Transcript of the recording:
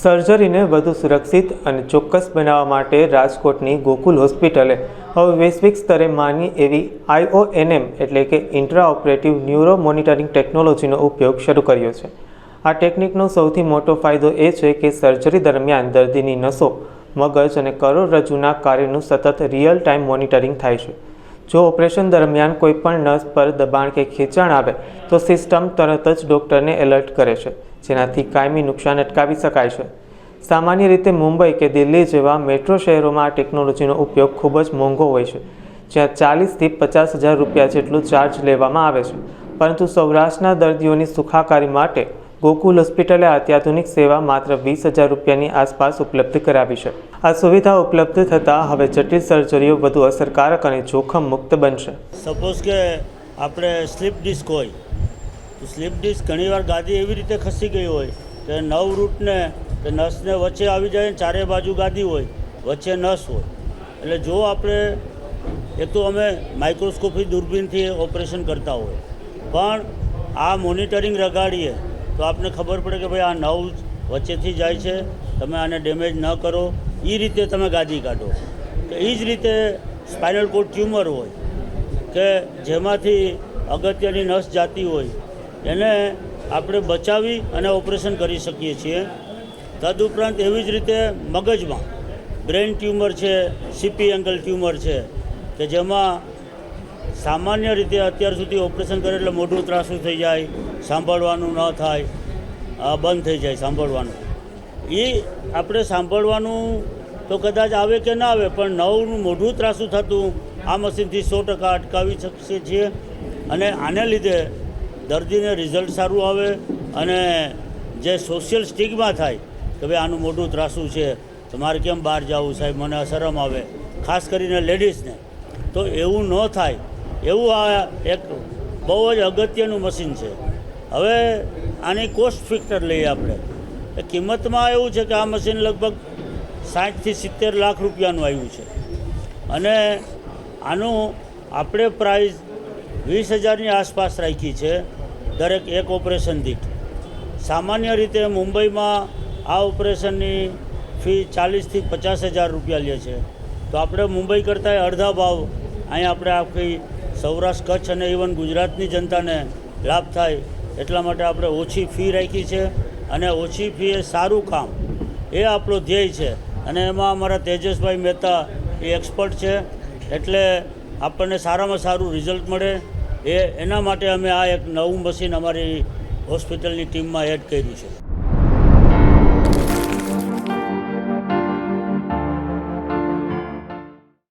સર્જરીને વધુ સુરક્ષિત અને ચોક્કસ બનાવવા માટે રાજકોટની ગોકુલ હોસ્પિટલે હવે વૈશ્વિક સ્તરે માની એવી આઈઓએનએમ એટલે કે ઇન્ટ્રા ઓપરેટિવ ન્યુરો મોનિટરિંગ ટેકનોલોજીનો ઉપયોગ શરૂ કર્યો છે. આ ટેકનિકનો સૌથી મોટો ફાયદો એ છે કે સર્જરી દરમિયાન દર્દીની નસો, મગજ અને કરોડરજ્જુના કાર્યનું સતત રિયલ ટાઈમ મોનિટરિંગ થાય છે. જો ઓપરેશન દરમિયાન કોઈપણ નસ પર દબાણ કે ખેંચાણ આવે, તો સિસ્ટમ તરત જ ડૉક્ટરને એલર્ટ કરે છે. જેનાથી કાયમી નુકસાન અટકાવી શકાય છે. સામાન્ય રીતે મુંબઈ કે દિલ્હી જેવા મેટ્રો શહેરોમાં આ ટેકનોલોજીનો ઉપયોગ ખૂબ જ મોંઘો હોય છે, જ્યાં ચાલીસથી પચાસ હજાર રૂપિયા જેટલું ચાર્જ લેવામાં આવે છે. પરંતુ સૌરાષ્ટ્રના દર્દીઓની સુખાકારી માટે ગોકુલ હોસ્પિટલે અત્યાધુનિક સેવા માત્ર વીસ હજાર રૂપિયાની આસપાસ ઉપલબ્ધ કરાવી છે. આ સુવિધા ઉપલબ્ધ થતાં હવે જટિલ સર્જરીઓ વધુ અસરકારક અને જોખમ મુક્ત બનશે. સપોઝ કે આપણે સ્લીપ ડિસ્ક હોય સ્લીપ ડિસ્ક ઘણીવાર ગાદી એવી રીતે ખસી ગઈ હોય કે નવ રૂટને કે નસને વચ્ચે આવી જાય ચારે બાજુ ગાદી હોય, વચ્ચે નસ હોય. એટલે જો આપણે એક તો અમે માઇક્રોસ્કોપી દૂરબીનથી ઓપરેશન કરતા હોય. પણ આ મોનિટરિંગ રગાડીએ, તો આપને ખબર પડે કે ભાઈ આ નવ વચ્ચેથી જાય છે, તમે આને ડેમેજ ન કરો. એ રીતે તમે ગાદી કાઢો. તો એ જ રીતે સ્પાઇનલ કોડ ટ્યુમર હોય, કે જેમાંથી અગત્યની નસ જાતી હોય એને આપણે બચાવી અને ઓપરેશન કરી શકીએ છીએ. તદુપરાંત એવી જ રીતે મગજમાં બ્રેન ટ્યુમર છે, સીપી એંગલ ટ્યુમર છે, કે જેમાં સામાન્ય રીતે અત્યાર સુધી ઓપરેશન કરે એટલે મોઢું ત્રાસું થઈ જાય, સાંભળવાનું ન થાય બંધ થઈ જાય સાંભળવાનું. એ આપણે સાંભળવાનું તો કદાચ આવે કે ના આવે, પણ નવનું મોઢું ત્રાસું થતું, આ મશીનથી સો ટકા અટકાવી શકીએ છીએ. અને આને લીધે દર્દીને રિઝલ્ટ સારું આવે અને જે સોશિયલ સ્ટિકમાં થાય કે ભાઈ આનું મોઢું ત્રાસું છે તમારે કેમ બહાર જવું સાહેબ, મને શરમ આવે. ખાસ કરીને લેડીઝને તો એવું ન થાય. એવું આ એક બહુ જ અગત્યનું મશીન છે. હવે આની કોસ્ટ ફિક્ટર લઈએ આપણે. એ કિંમતમાં એવું છે કે આ મશીન લગભગ સાઠથી સિત્તેર લાખ રૂપિયાનું આવ્યું છે. અને આનું આપણે પ્રાઇસ વીસ હજારની આસપાસ રાખી છે દરેક એક ઓપરેશન દીઠ. સામાન્ય રીતે મુંબઈમાં આ ઓપરેશનની ફી ચાલીસથી પચાસ હજાર રૂપિયા લે છે. તો આપણે મુંબઈ કરતાં અડધા ભાવ અહીં આપણે આખી સૌરાષ્ટ્ર, કચ્છ અને ઇવન ગુજરાતની જનતાને લાભ થાય એટલા માટે આપણે ઓછી ફી રાખી છે અને ઓછી ફી એ સારું કામ એ આપણો ધ્યેય છે. અને એમાં અમારા તેજસભાઈ મહેતા એ એક્સપર્ટ છે એટલે આપણને સારામાં સારું રિઝલ્ટ મળે એ એના માટે અમે આ એક નવું મશીન અમારી હોસ્પિટલની ટીમમાં એડ કર્યું છે.